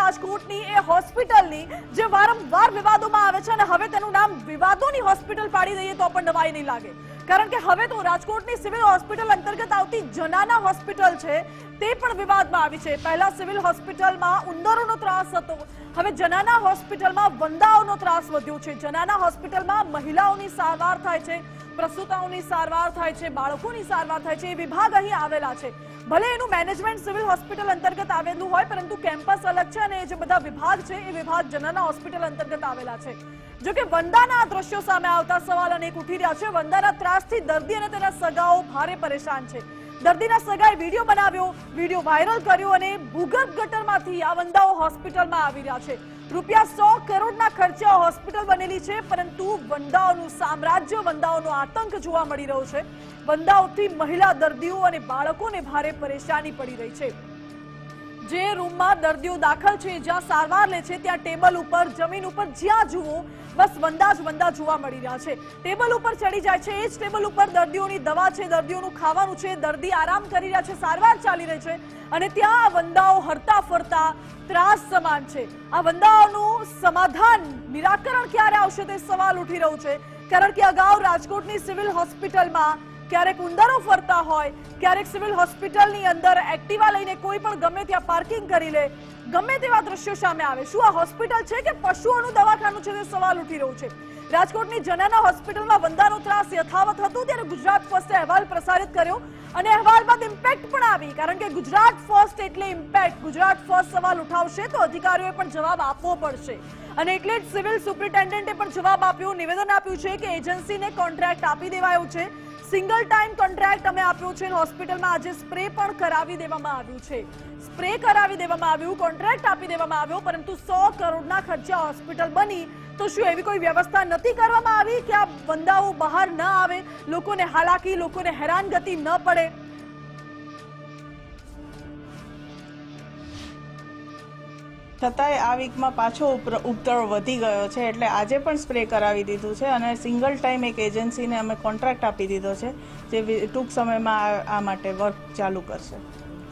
રાજકોટની એ હોસ્પિટલની જે વારંવાર વિવાદોમાં આવે છે અને હવે તેનું નામ વિવાદોની હોસ્પિટલ પાડી દઈએ તો પણ નવાઈ નહીં લાગે. કારણ કે હવે તો રાજકોટની સિવિલ હોસ્પિટલ અંતર્ગત આવતી જનાના હોસ્પિટલ છે, તે પણ વિવાદમાં આવી છે. પહેલા સિવિલ હોસ્પિટલમાં ઉંદરોનો ત્રાસ હતો. હવે જનાના હોસ્પિટલમાં વંદાઓનો ત્રાસ વધ્યો છે. જનાના હોસ્પિટલમાં મહિલાઓની સારવાર થાય છે. પ્રસૂતાઓની સારવાર થાય છે, બાળકોની સારવાર થાય છે, એ વિભાગ અહીં આવેલા છે. ભલે એનું મેનેજમેન્ટ સિવિલ હોસ્પિટલ અંતર્ગત આવેલું હોય, પરંતુ કેમ્પસ અલગ છે અને એ જે બધા વિભાગ છે, એ વિભાગ જનના હોસ્પિટલ અંતર્ગત આવેલા છે. જો કે વંદાના દ્રશ્યો સામે આવતા સવાલ અનેક ઉઠી રહ્યા છે. વંદાના ત્રાસથી દર્દી અને તેના સગાઓ ભારે પરેશાન છે. દર્દીના સગાએ વીડિયો બનાવ્યો વીડિયો વાયરલ કર્યો અને ભૂગર્ભ ગટરમાંથી આ વંદાઓ હોસ્પિટલમાં આવી રહ્યા છે. રૂપિયા સો કરોડના ખર્ચે હોસ્પિટલ બનેલી છે, પરંતુ વંદાઓનું સામ્રાજ્ય, વંદાઓનો આતંક જોવા મળી રહ્યો છે. વંદાઓથી મહિલા દર્દીઓ અને બાળકોને ભારે પરેશાની પડી રહી છે. જે રૂમમાં દર્દીઓ દાખલ છે, જ્યાં સારવાર લે છે, ત્યાં ટેબલ ઉપર, જમીન ઉપર જ્યાં જુઓ, બસ વંદા જ વંદા જોવા મળી રહ્યા છે. ટેબલ ઉપર ચડી જાય છે, એ જ ટેબલ ઉપર દર્દીઓની દવા છે, દર્દીઓનું ખાવાનું છે, દર્દી આરામ કરી રહ્યા છે, સારવાર ચાલી રહી છે, અને ત્યાં વંદાઓ હરતા ફરતા ત્રાસ સમાન છે. આ વંદાઓનું સમાધાન, નિરાકરણ ક્યારે આવશે તે સવાલ ઉઠી રહ્યો છે. કારણ કે અગાઉ રાજકોટની સિવિલ હોસ્પિટલમાં ક્યારેક ઉંદરો ફરતા હોય, ક્યારેક સિવિલ હોસ્પિટલની અંદર એક્ટિવા લઈને કોઈ પણ ગમે ત્યાં પાર્કિંગ કરી લે, ગમે તેવા દ્રશ્યો સામે આવે. શું આ હોસ્પિટલ છે કે પશુઓનું દવાખાનું છે? તે સવાલ ઉઠી રહ્યો છે. રાજકોટની જનાના હોસ્પિટલમાં વંદાનો ત્રાસ યથાવત હતો, ત્યારે ગુજરાત ફર્સ્ટે અહેવાલ પ્રસારિત કર્યો અને અહેવાલ બાદ ઇમ્પેક્ટ પણ આવી, કારણ કે ગુજરાત ફર્સ્ટ એટલે ઇમ્પેક્ટ. ગુજરાત ફર્સ્ટ સવાલ ઉઠાવશે તો અધિકારીઓએ પણ જવાબ આપવો પડશે. અને એટલે જ સિવિલ સુપ્રિન્ટેન્ડન્ટે પણ જવાબ આપ્યો, નિવેદન આપ્યું છે કે એજન્સીને કોન્ટ્રાક્ટ આપી દેવાયો છે. સિંગલ ટાઈમ કોન્ટ્રાક્ટ અમે આપ્યો છે. હોસ્પિટલમાં આજે સ્પ્રે પણ કરાવી દેવામાં આવ્યું છે. સ્પ્રે કરાવી દેવામાં આવ્યું, કોન્ટ્રાક્ટ આપી દેવામાં આવ્યો, પરંતુ સો કરોડના ખર્ચે હોસ્પિટલ બની. તો શું એવી કોઈ વ્યવસ્થા નથી કરવામાં આવી કે આ બંદાઓ બહાર ન આવે? લોકોને હાલાકી, લોકોને હેરાનગતિ ન પડે? છતાંય આ વીકમાં પાછો ઉપદ્રવ વધી ગયો છે, એટલે આજે પણ સ્પ્રે કરાવી દીધું છે અને સિંગલ ટાઈમ એક એજન્સીને અમે કોન્ટ્રાક્ટ આપી દીધો છે, જે ટૂંક સમયમાં આ માટે વર્ક ચાલુ કરશે.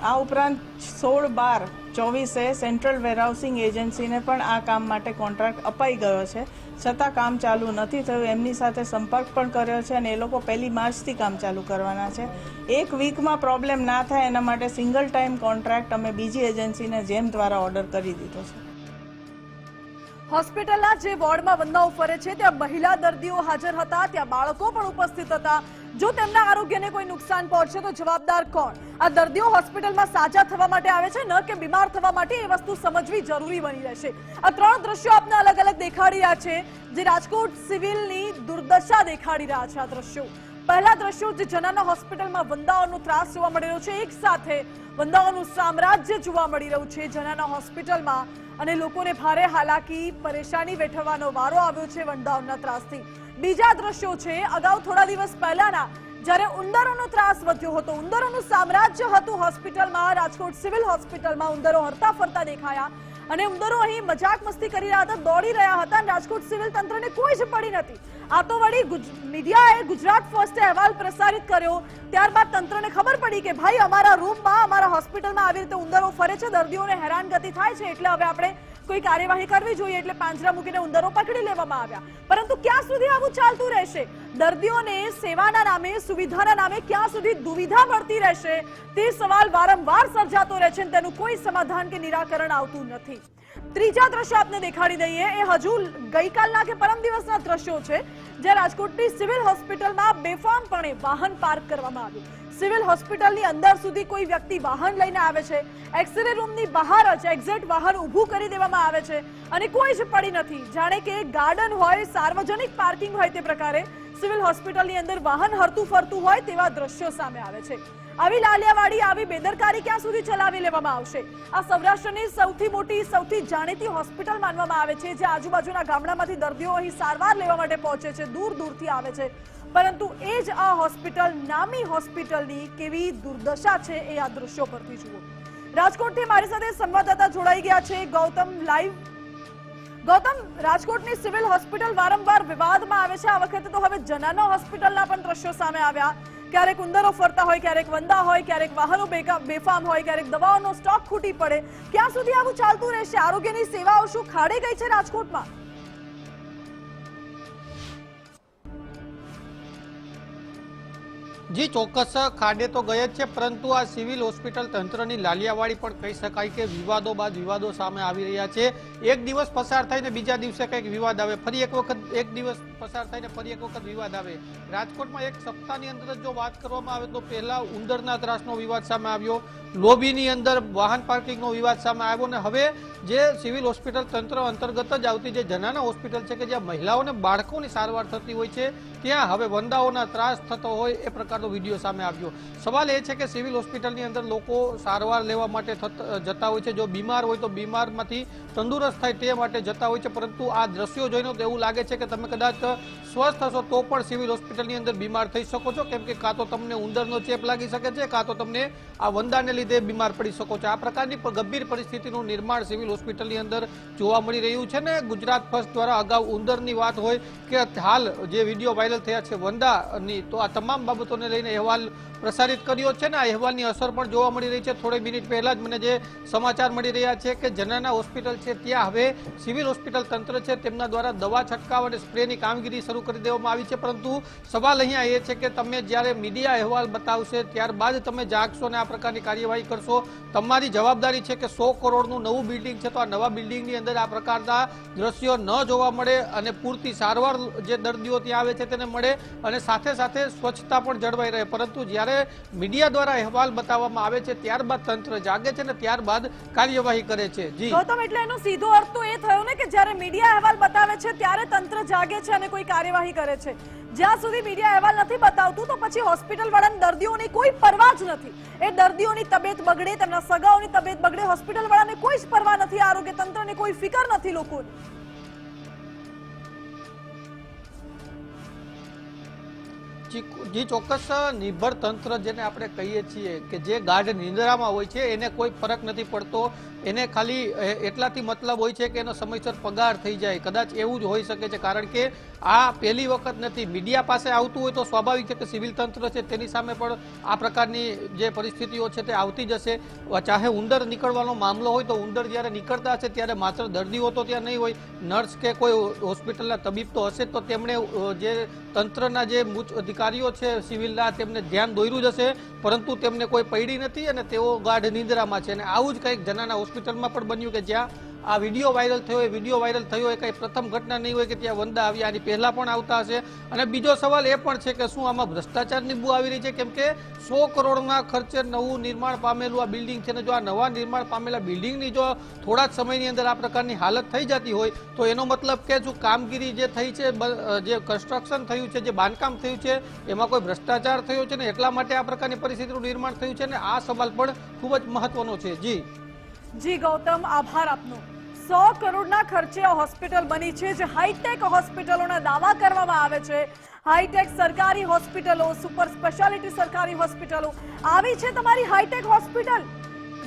આ ઉપરાંત સોળ બાર ચોવીસે સેન્ટ્રલ વેરહાઉસિંગ એજન્સીને પણ આ કામ માટે કોન્ટ્રાક્ટ અપાઈ ગયો છે. છતાં કામ ચાલુ નથી થયું. એમની સાથે સંપર્ક પણ કર્યો છે અને એ લોકો પહેલી માર્ચથી કામ ચાલુ કરવાના છે. એક વીકમાં પ્રોબ્લેમ ના થાય એના માટે સિંગલ ટાઈમ કોન્ટ્રાક્ટ અમે બીજી એજન્સીને જેમ દ્વારા ઓર્ડર કરી દીધો છે. હોસ્પિટલના જે વોર્ડમાં વંદાઓ ફરે છે, ત્યાં મહિલા દર્દીઓ હાજર હતા, ત્યાં બાળકો પણ ઉપસ્થિત હતા. જો તેમના આરોગ્યને કોઈ નુકસાન પહોંચે તો જવાબદાર કોણ? આ દર્દીઓ હોસ્પિટલમાં સાજા થવા માટે આવે છે, ન કે બીમાર થવા માટે એ વસ્તુ સમજવી જરૂરી બની રહેશે. આ ત્રણ દ્રશ્યો આપને અલગ અલગ દેખાડી રહ્યા છે, જે રાજકોટ સિવિલની દુર્દશા દેખાડી રહ્યા છે આ દ્રશ્યો. પહેલા દ્રશ્યો જે જનાના હોસ્પિટલમાં વંદાઓનો ત્રાસ જોવા મળી રહ્યો છે, એક સાથે વંદાઓનું સામ્રાજ્ય જોવા મળી રહ્યું છે જનાના હોસ્પિટલમાં. અને લોકોને ભારે હાલાકી, પરેશાની વેઠવાનો વારો આવ્યો છે વંદાઓના ત્રાસથી. બીજા દ્રશ્યો છે. અગાઉ થોડા દિવસ પહેલાના જ્યારે ઉંદરોનો ત્રાસ વધ્યો હતો. ઉંદરોનું સામ્રાજ્ય હતું હોસ્પિટલમાં, રાજકોટ સિવિલ હોસ્પિટલમાં ઉંદરો હરતા ફરતા દેખાયા. અને ઉંદરો અહીં મજાક મસ્તી કરી રહ્યા હતા, દોડી રહ્યા હતા અને રાજકોટ સિવિલ તંત્રને કોઈ જ પડી નથી. આ તો વળી મીડિયાએ ગુજરાત ફર્સ્ટે અહેવાલ પ્રસારિત કર્યો. ત્યારબાદ તંત્રને ખબર પડી કે ભાઈ, અમારા રૂમમાં, અમારા હોસ્પિટલમાં આવી રીતે ઉંદરો ફરે છે, દર્દીઓને હેરાનગતિ થાય છે. એટલે હવે આપણે કોઈ કાર્યવાહી કરવી જોઈએ એટલે પાંજરા મૂકીને ઉંદરો પકડી લેવામાં આવ્યા. પરંતુ ક્યાં સુધી આવું ચાલતું રહેશે? દર્દીઓને સેવાના નામે, સુવિધાના નામે ક્યાં સુધી દુવિધા મળતી રહેશે તે સવાલ વારંવાર સર્જાતો રહે છે તેનું કોઈ સમાધાન કે નિરાકરણ આવતું નથી. ત્રીજા દ્રશ્ય આપને દેખાડી દઈએ. એ હજુ ગઈકાલના કે પરમ દિવસના દ્રશ્યો છે, જ્યાં રાજકોટની સિવિલ હોસ્પિટલમાં બેફામપણે વાહન પાર્ક કરવામાં આવ્યું. સિવિલ હોસ્પિટલની અંદર સુધી કોઈ વ્યક્તિ વાહન લઈને આવે છે, એક્સરે રૂમની બહાર જ એક્ઝેક્ટ વાહન ઊભું કરી દેવામાં આવે છે અને કોઈ જ પડી નથી. જાણે કે ગાર્ડન હોય, સાર્વજનિક પાર્કિંગ હોય તે પ્રકારે. સિવિલ હોસ્પિટલની અંદર વાહન હરતું ફરતું હોય તેવા દ્રશ્યો સામે આવે છે. આવી લાલિયાવાડી આવી બેદરકારી ક્યાં સુધી ચલાવી લેવામાં આવશે? આ સૌરાષ્ટ્રની સૌથી મોટી, સૌથી જાણીતી હોસ્પિટલ માનવામાં આવે છે, જે આજુબાજુના ગામડામાંથી દર્દીઓ અહીં સારવાર લેવા માટે પહોંચે છે, દૂર દૂરથી આવે છે. પરંતુ એ જ આ હોસ્પિટલ નામી હોસ્પિટલની કેવી દુર્દશા છે એ આ દ્રશ્યો પરથી જુઓ. રાજકોટથી મારી સાથે સંવાદદાતા જોડાઈ ગયા છે. ગૌતમ લાઈવ ગૌતમ, રાજકોટની સિવિલ હોસ્પિટલ વારંવાર વિવાદમાં આવે છે. આ વખતે તો હવે જનાના હોસ્પિટલના પણ દ્રશ્યો સામે આવ્યા. ક્યારેક ઉંદરો ફરતા હોય, ક્યારેક વંદા હોય, ક્યારેક વાહનો બેફામ હોય, ક્યારેક દવાઓનો સ્ટોક ખૂટી પડે. ક્યાં સુધી આવું ચાલતું રહેશે? આરોગ્યની સેવાઓ શું ખાડે ગઈ છે રાજકોટમાં? જી, ચોક્કસ ખાડે તો ગઈ જ છે, પરંતુ આ સિવિલ હોસ્પિટલ તંત્રની લાલિયાવાડી પણ કહી શકાય કે વિવાદો બાદ વિવાદો સામે આવી રહ્યા છે. એક દિવસ પસાર થઈને બીજા દિવસે કંઈક વિવાદ આવે. ફરી એક વખત, એક દિવસ પસાર થઈને ફરી એક વખત વિવાદ આવે. રાજકોટમાં એક સપ્તાહની અંદર જ વાત કરવામાં આવે તો પહેલા ઉંદરના ત્રાસનો વિવાદ સામે આવ્યો. લોબીની અંદર વાહન પાર્કિંગનો વિવાદ સામે આવ્યો અને હવે જે સિવિલ હોસ્પિટલ તંત્ર અંતર્ગત જ આવતી જે જનાના હોસ્પિટલ છે કે જ્યાં મહિલાઓને બાળકોની સારવાર થતી હોય છે, ત્યાં હવે વંદાઓના ત્રાસ થતો હોય એ પ્રકારનો વીડિયો સામે આવ્યો. સવાલ એ છે કે સિવિલ હોસ્પિટલની અંદર લોકો સારવાર લેવા માટે જતા હોય છે. જો બીમાર હોય તો બીમારમાંથી તંદુરસ્ત થાય તે માટે જતા હોય છે. પરંતુ આ દ્રશ્યો જોઈને તો એવું લાગે છે કે તમે કદાચ સ્વસ્થ હશો તો પણ સિવિલ હોસ્પિટલની અંદર બીમાર થઈ શકો છો. કેમ કે કાં તો તમને ઉંદરનો ચેપ લાગી શકે છે, કાં તો તમને આ વંદાને લીધે બીમાર પડી શકો છો. આ પ્રકારની ગંભીર પરિસ્થિતિનું નિર્માણ સિવિલ હોસ્પિટલની અંદર જોવા મળી રહ્યું છે ને ગુજરાત ફર્સ્ટ દ્વારા અગાઉ ઉંદરની વાત હોય કે હાલ જે વીડિયો વાયરલ થયા છે વંદાની, તો આ તમામ બાબતોને લઈને અહેવાલ પ્રસારિત કર્યો છે ને આ અહેવાલની અસર પણ જોવા મળી રહી છે. થોડી મિનિટ પહેલા જ મને જે સમાચાર મળી રહ્યા છે કે જનાના હોસ્પિટલ છે, ત્યાં હવે સિવિલ હોસ્પિટલ તંત્ર છે, તેમના દ્વારા દવા છંટકાવ અને સ્પ્રેની કામગીરી શરૂ કરી દેવામાં આવી છે. પરંતુ સવાલ અહીંયા એ છે કે તમે જ્યારે મીડિયા અહેવાલ બતાવશે, ત્યારબાદ તમે જાગશો અને આ પ્રકારની કાર્યવાહી કરશો, તમારી જવાબદારી છે કે સો કરોડનું નવું બિલ્ડિંગ છે, તો આ નવા બિલ્ડિંગની અંદર આ પ્રકારના દ્રશ્યો ન જોવા મળે અને પૂરતી સારવાર જે દર્દીઓ ત્યાં આવે છે, તેને મળે અને સાથે સાથે સ્વચ્છતા પણ જળવાઈ રહે. પરંતુ જ્યારે મીડિયા દ્વારા અહેવાલ બતાવવામાં આવે છે, ત્યારબાદ તંત્ર જાગે છે ને ત્યારબાદ કાર્યવાહી કરે છે. જી. ગૌતમ, એટલે એનો સીધો અર્થ તો એ થયો ને કે જ્યારે મીડિયા અહેવાલ બતાવે છે, ત્યારે તંત્ર જાગે છે અને કોઈ કાર્યવાહી કરે છે. જ્યાં સુધી મીડિયા અહેવાલ નથી બતાવતું, તો પછી હોસ્પિટલ વાળાને દર્દીઓની કોઈ પરવા જ નથી. એ દર્દીઓની તબિયત બગડે, તેમના સગાઓની તબિયત બગડે હોસ્પિટલ વાળાને કોઈ જ પરવા નથી. આરોગ્ય તંત્રને કોઈ ફિકર નથી લોકોની જી ચોક્કસ નિર્ભર તંત્ર જેને આપણે કહીએ છીએ કે જે ગાઢ નિંદ્રામાં હોય છે, એને કોઈ ફરક નથી પડતો. એને ખાલી એટલાથી મતલબ હોય છે કે એનો સમયસર પગાર થઈ જાય. કદાચ એવું જ હોઈ શકે છે, કારણ કે આ પહેલી વખત નથી. મીડિયા પાસે આવતું હોય તો સ્વાભાવિક છે કે સિવિલ તંત્ર છે, તેની સામે પણ આ પ્રકારની જે પરિસ્થિતિઓ છે તે આવતી જશે. ચાહે ઉંદર નીકળવાનો મામલો હોય તો ઉંદર જ્યારે નીકળતા હશે, ત્યારે માત્ર દર્દીઓ તો ત્યાં નહીં હોય. નર્સ કે કોઈ હોસ્પિટલના તબીબ તો હશે તો તેમણે જે તંત્રના જે ઉચ્ચ અધિકારીઓ છે સિવિલના, તેમને ધ્યાન દોર્યું જ હશે. પરંતુ તેમને કોઈ પૈડી નથી અને તેઓ ગાઢ નિંદ્રામાં છે. અને આવું જ કંઈક જનાના હોસ્પિટલમાં પણ બન્યું કે જ્યાં આ વીડિયો વાયરલ થયો, એ વીડિયો વાયરલ થયો, એ કંઈ પ્રથમ ઘટના નહીં હોય કે ત્યાં વંદા આવ્યા, આની પહેલાં પણ આવતા હશે. અને બીજો સવાલ એ પણ છે કે શું આમાં ભ્રષ્ટાચારની બુ આવી રહી છે? કેમ કે સો કરોડના ખર્ચે નવું નિર્માણ પામેલું આ બિલ્ડિંગ છે ને જો આ નવા નિર્માણ પામેલા બિલ્ડિંગની જો થોડા સમયની અંદર આ પ્રકારની હાલત થઈ જતી હોય, તો એનો મતલબ કે શું કામગીરી જે થઈ છે જે કન્સ્ટ્રક્શન થયું છે, જે બાંધકામ થયું છે, એમાં કોઈ ભ્રષ્ટાચાર થયો છે ને? એટલા માટે આ પ્રકારની પરિસ્થિતિનું નિર્માણ થયું છે ને? આ સવાલ પણ ખૂબ જ મહત્વનો છે. જી. જી, ગૌતમ, આભાર આપનો. સો કરોડના ખર્ચે આ હોસ્પિટલ બની છે, જે હાઈટેક હોસ્પિટલોના દાવા કરવામાં આવે છે. હાઈટેક સરકારી હોસ્પિટલો સુપર સ્પેશિયાલિટી સરકારી હોસ્પિટલો. આવી છે તમારી હાઈટેક હોસ્પિટલ?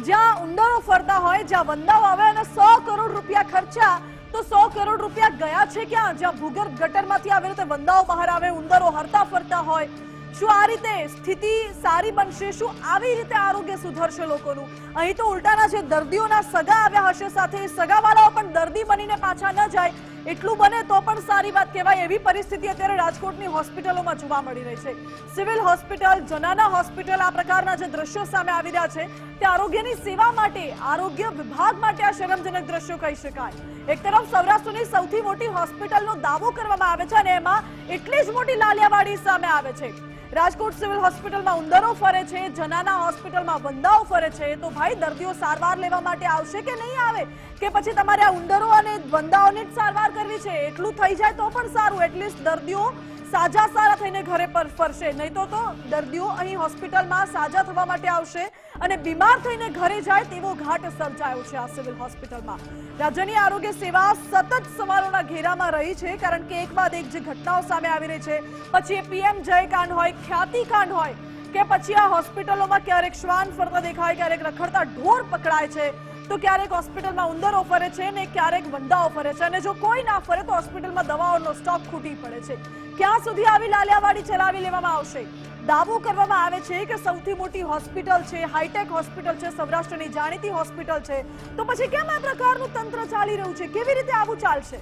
જ્યાં ઉંદરો ફરતા હોય, જ્યાં વંદાઓ આવે અને સો કરોડ રૂપિયા ખર્ચા, તો સો કરોડ રૂપિયા ગયા છે ક્યાં? જ્યાં ભૂગર્ભ ગટરમાંથી આવી તો વંદાઓ બહાર આવે, ઉંદરો હરતા ફરતા હોય. શું આ રીતે સ્થિતિ સારી બનશે, શું આવી રીતે આરોગ્ય સુધરશે લોકોનું? અહીં તો ઉલટાના જે દર્દીઓના સગા આવ્યા હશે સાથે, સગાવાળાઓ પણ દર્દી બનીને પાછા ન જાય, એટલું બને તો પણ સારી વાત કહેવાય એવી પરિસ્થિતિ અત્યારે રાજકોટની હોસ્પિટલોમાં જોવા મળી રહી છે. સિવિલ હોસ્પિટલ, જનાના હોસ્પિટલ આ પ્રકારના જે દ્રશ્યો સામે આવી રહ્યા છે તે આરોગ્યની સેવા માટે, આરોગ્ય વિભાગ માટે આ શરમજનક દ્રશ્યો કહી શકાય. એક તરફ સૌરાષ્ટ્રની સૌથી મોટી હોસ્પિટલનો દાવો કરવામાં આવે છે અને એમાં એટલી જ મોટી લાલિયાવાડી સામે આવે છે. રાજકોટ સિવિલ હોસ્પિટલમાં ઉંદરો ફરે છે, જનાના હોસ્પિટલમાં વંદાઓ ફરે છે. તો ભાઈ, દર્દીઓ સારવાર લેવા માટે આવશે કે નહીં આવે? કે પછી તમારે આ ઉંદરો અને વંદાઓની જ સારવાર કરવી છે? એટલું થઈ જાય તો પણ સારું. એટલીસ્ટ દર્દીઓ સાજા સારા થઈને ઘરે પર ફરશે. નહીં તો દર્દીઓ અહીં હોસ્પિટલમાં સાજા થવા માટે આવશે. અને બીમાર થઈને ઘરે જાય તેવો ઘાટ સર્જાયો છે આ સિવિલ હોસ્પિટલમાં. રાજ્યની આરોગ્ય સેવા સતત સવાલોના ઘેરામાં રહી છે, કારણ કે એક બાદ એક જે ઘટનાઓ સામે આવી રહી છે, પછી એ પીએમ જયકાંડ હોય ખ્યાતિકાંડ હોય, કે પછી આ હોસ્પિટલોમાં ક્યારેક શ્વાન ફરતા દેખાય, ક્યારેક રખડતા ઢોર પકડાય છે, તો ક્યારેક હોસ્પિટલમાં ઉંદરો ફરે છે ને ક્યારેક વંદાઓ ફરે છે. અને જો કોઈ ના ફરે તો હોસ્પિટલમાં દવાઓનો સ્ટોક ખૂટી પડે છે. ક્યાં સુધી આવી લાલિયાવાડી ચલાવી લેવામાં આવશે? દાવો કરવામાં આવે છે કે સૌથી મોટી હોસ્પિટલ છે, હાઈટેક હોસ્પિટલ છે, સૌરાષ્ટ્રની જાણીતી હોસ્પિટલ છે. તો પછી કેમ આ પ્રકારનું તંત્ર ચાલી રહ્યું છે? કેવી રીતે આવું ચાલશે?